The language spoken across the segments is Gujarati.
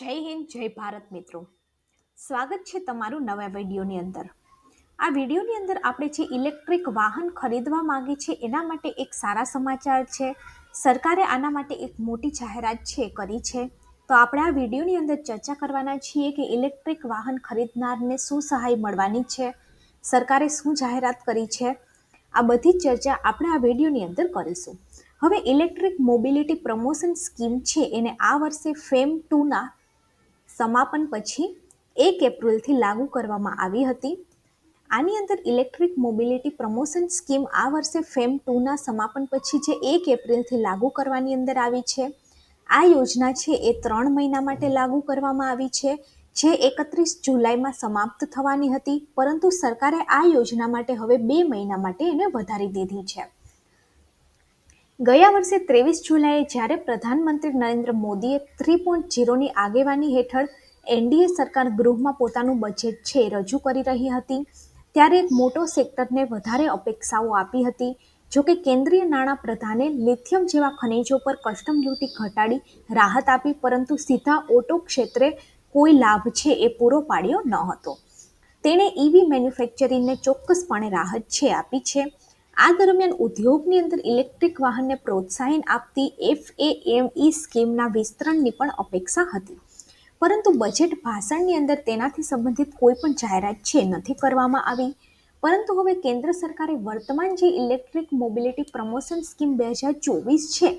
જય હિન્દ, જય ભારત મિત્રો. સ્વાગત છે તમારું નવા વિડીયોની અંદર. આ વિડીયોની અંદર આપણે જે ઇલેક્ટ્રિક વાહન ખરીદવા માંગીએ છે એના માટે એક સારા સમાચાર છે. સરકારે આના માટે એક મોટી જાહેરાત છે કરી છે. તો આપણે આ વિડીયોની અંદર ચર્ચા કરવાના છીએ કે ઇલેક્ટ્રિક વાહન ખરીદનારને શું સહાય મળવાની છે, સરકારે શું જાહેરાત કરી છે. આ બધી ચર્ચા આપણે આ વિડીયોની અંદર કરીશું. હવે ઇલેક્ટ્રિક મોબિલિટી પ્રમોશન સ્કીમ છે એને આ વર્ષે ફેમ ટુના સમાપન પછી એક એપ્રિલથી લાગુ કરવામાં આવી હતી. આની અંદર ઇલેક્ટ્રિક મોબિલિટી પ્રમોશન સ્કીમ આ વર્ષે ફેમ ટુના સમાપન પછી જે એક એપ્રિલથી લાગુ કરવાની અંદર આવી છે. આ યોજના છે એ ત્રણ મહિના માટે લાગુ કરવામાં આવી છે, જે એકત્રીસ જુલાઈમાં સમાપ્ત થવાની હતી, પરંતુ સરકારે આ યોજના માટે હવે બે મહિના માટે એને વધારી દીધી છે. ગયા વર્ષે ત્રેવીસ જુલાઈએ જ્યારે પ્રધાનમંત્રી નરેન્દ્ર મોદીએ થ્રી પોઈન્ટ ઝીરોની આગેવાની હેઠળ એનડીએ સરકાર ગૃહમાં પોતાનું બજેટ છે રજૂ કરી રહી હતી, ત્યારે એક મોટો સેક્ટરને વધારે અપેક્ષાઓ આપી હતી જોકે કેન્દ્રીય નાણાં પ્રધાને લિથિયમ જેવા ખનિજો પર કસ્ટમ ડ્યુટી ઘટાડી રાહત આપી, પરંતુ સીધા ઓટો ક્ષેત્રે કોઈ લાભ છે એ પૂરો પાડ્યો ન હતો. તેણે ઈવી મેન્યુફેક્ચરિંગને ચોક્કસપણે રાહત છે આપી છે. આ દરમિયાન ઉદ્યોગની અંદર ઇલેક્ટ્રિક વાહનને પ્રોત્સાહન આપતી એફએએમઈ સ્કીમના વિસ્તરણની પણ અપેક્ષા હતી. પરંતુ બજેટ ભાષણની અંદર તેનાથી સંબંધિત કોઈ પણ જાહેરાત છે નથી કરવામાં આવી. પરંતુ હવે કેન્દ્ર સરકારે વર્તમાન જે ઇલેક્ટ્રિક મોબિલિટી પ્રમોશન સ્કીમ બે હજાર ચોવીસ છે,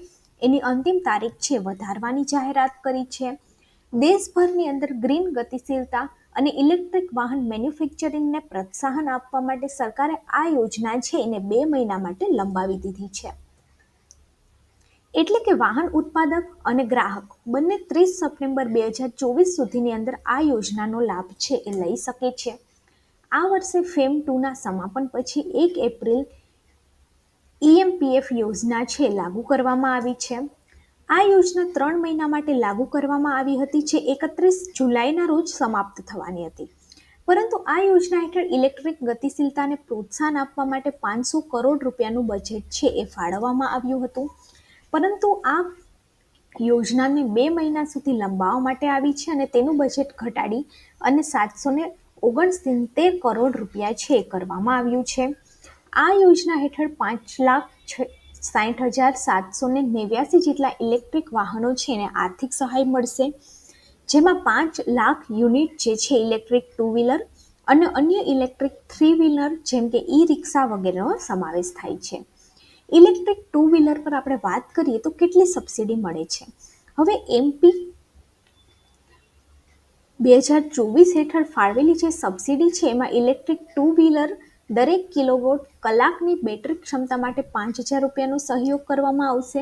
એની અંતિમ તારીખ છે વધારવાની જાહેરાત કરી છે. દેશભરની અંદર ગ્રીન ગતિશીલતા અને ઇલેક્ટ્રિક વાહન મેન્યુફેક્ચરિંગને પ્રોત્સાહન આપવા માટે સરકારે આ યોજના છે એને બે મહિના માટે લંબાવી દીધી છે. એટલે કે વાહન ઉત્પાદક અને ગ્રાહક બંને ત્રીસ સપ્ટેમ્બર બે હજાર ચોવીસ સુધીની અંદર આ યોજનાનો લાભ છે એ લઈ શકે છે. આ વર્ષે ફેમ ટુના સમાપન પછી એક એપ્રિલ ઈએમપીએફ યોજના છે લાગુ કરવામાં આવી છે. આ યોજના ત્રણ મહિના માટે લાગુ કરવામાં આવી હતી જે એકત્રીસ જુલાઈના રોજ સમાપ્ત થવાની હતી. પરંતુ આ યોજના હેઠળ ઇલેક્ટ્રિક ગતિશીલતાને પ્રોત્સાહન આપવા માટે પાંચસો કરોડ રૂપિયાનું બજેટ છે એ ફાળવવામાં આવ્યું હતું. પરંતુ આ યોજનાને બે મહિના સુધી લંબાવવા માટે આવી છે અને તેનું બજેટ ઘટાડી અને સાતસો ને ઓગણસિત્તેર કરોડ રૂપિયા છે કરવામાં આવ્યું છે. આ યોજના હેઠળ પાંચ લાખ સાઠ હજાર સાતસો ને નેવ્યાસી જેટલા ઇલેક્ટ્રિક વાહનો છે એને આર્થિક સહાય મળશે. જેમાં પાંચ લાખ યુનિટ જે છે ઇલેક્ટ્રિક ટુ વ્હીલર અને અન્ય ઇલેક્ટ્રિક થ્રી વ્હીલર જેમ કે ઈ રિક્ષા વગેરેનો સમાવેશ થાય છે. ઇલેક્ટ્રિક ટુ વ્હીલર પર આપણે વાત કરીએ તો કેટલી સબસિડી મળે છે? હવે એમપી બે હજાર ચોવીસ હેઠળ ફાળવેલી જે સબસિડી છે એમાં ઇલેક્ટ્રિક ટુ વ્હીલર દરેક કિલોવોટ કલાકની બેટરી ક્ષમતા માટે પાંચ હજાર રૂપિયાનો સહયોગ કરવામાં આવશે.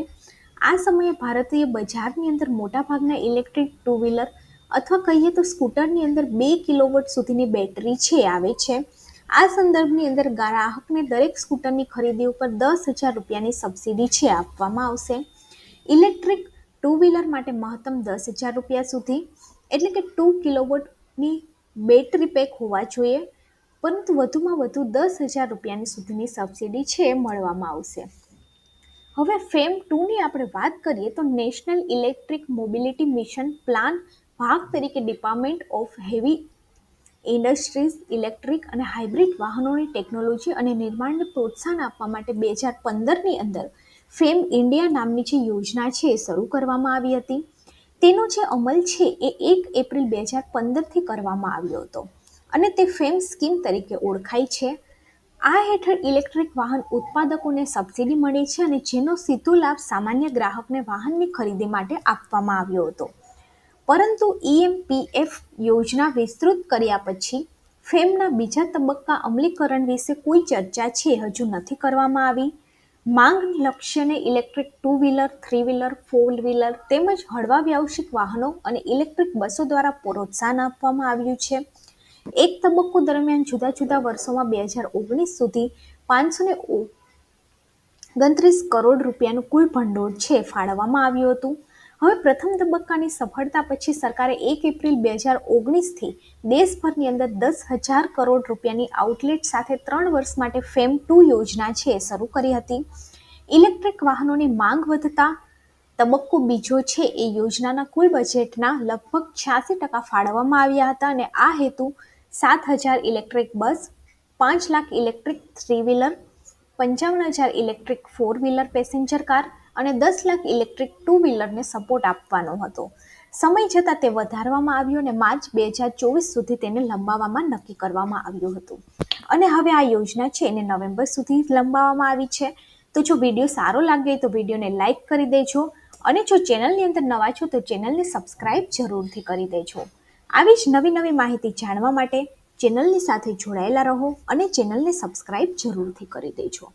આ સમયે ભારતીય બજારની અંદર મોટાભાગના ઇલેક્ટ્રિક ટુ વ્હીલર અથવા કહીએ તો સ્કૂટરની અંદર બે કિલોવોટ સુધીની બેટરી છે, આવે છે. આ સંદર્ભની અંદર ગ્રાહકને દરેક સ્કૂટરની ખરીદી ઉપર દસ હજાર રૂપિયાની સબસિડી છે, આપવામાં આવશે. ઇલેક્ટ્રિક ટુ વ્હીલર માટે મહત્તમ દસ હજાર રૂપિયા સુધી, એટલે કે ટુ કિલોવોટની બેટરી પેક હોવા જોઈએ. પરંતુ વધુમાં વધુ દસ હજાર રૂપિયાની સુધીની સબસિડી છે મળવામાં આવશે. હવે ફેમ ટુની આપણે વાત કરીએ તો national electric mobility mission plan ભાગ તરીકે department of heavy industries, electric અને હાઇબ્રિડ વાહનોની ટેકનોલોજી અને નિર્માણને પ્રોત્સાહન આપવા માટે બે હજાર પંદરની અંદર ફેમ ઇન્ડિયા નામની જે યોજના છે એ શરૂ કરવામાં આવી હતી. તેનો જે અમલ છે એ એક એપ્રિલ બે હજાર પંદરથી કરવામાં આવ્યો હતો. અને તે ફેમ સ્કીમ તરીકે ઓળખાય છે. આ હેઠળ ઇલેક્ટ્રિક વાહન ઉત્પાદકોને સબસિડી મળે છે અને જેનો સીધો લાભ સામાન્ય ગ્રાહકને વાહનની ખરીદી માટે આપવામાં આવ્યો હતો. પરંતુ ઈએમપીએફ યોજના વિસ્તૃત કર્યા પછી ફેમના બીજા તબક્કા અમલીકરણ વિશે કોઈ ચર્ચા છે હજુ નથી કરવામાં આવી. માંગ લક્ષ્યને electric two wheeler, three wheeler, four wheeler તેમજ હળવા વ્યાવસાયિક વાહનો અને ઇલેક્ટ્રિક બસો દ્વારા પ્રોત્સાહન આપવામાં આવ્યું છે. એક તબક્કો દરમિયાન જુદા જુદા વર્ષોમાં બે હજાર ઓગણીસ સુધી પાંચસો ને ઓગણત્રીસ કરોડ રૂપિયાનું કુલ ભંડોળ છે ફાળવવામાં આવ્યું હતું. હવે પ્રથમ તબક્કાની સફળતા પછી સરકારે એક એપ્રિલ બે હજાર ઓગણીસથી દેશભરની અંદર દસ હજાર કરોડ રૂપિયાની આઉટલેટ સાથે ત્રણ વર્ષ માટે ફેમ ટુ યોજના છે શરૂ કરી હતી. ઇલેક્ટ્રિક વાહનોની માંગ વધતા તબક્કો બીજો છે, એ યોજનાના કુલ બજેટના લગભગ છ્યાસી ટકા ફાળવવામાં આવ્યા હતા અને આ હેતુ સાત હજાર ઇલેક્ટ્રિક બસ, પાંચ લાખ ઇલેક્ટ્રિક થ્રી વ્હીલર, પંચાવન હજાર electric four wheeler passenger car અને દસ લાખ ઇલેક્ટ્રિક ટુ વ્હીલરને સપોર્ટ આપવાનો હતો. સમય જતાં તે વધારવામાં આવ્યો અને માર્ચ બે હજાર ચોવીસ સુધી તેને લંબાવવામાં નક્કી કરવામાં આવ્યું હતું. અને હવે આ યોજના છે, એને નવેમ્બર સુધી લંબાવવામાં આવી છે. તો જો વીડિયો સારો લાગે તો વિડીયોને લાઇક કરી દેજો અને જો ચેનલની અંદર નવા છો તો ચેનલને સબસ્ક્રાઇબ જરૂરથી કરી દેજો. આવી જ નવી નવી માહિતી જાણવા માટે ચેનલની સાથે જોડાયેલા રહો અને ચેનલને સબસ્ક્રાઇબ જરૂરથી કરી દેજો.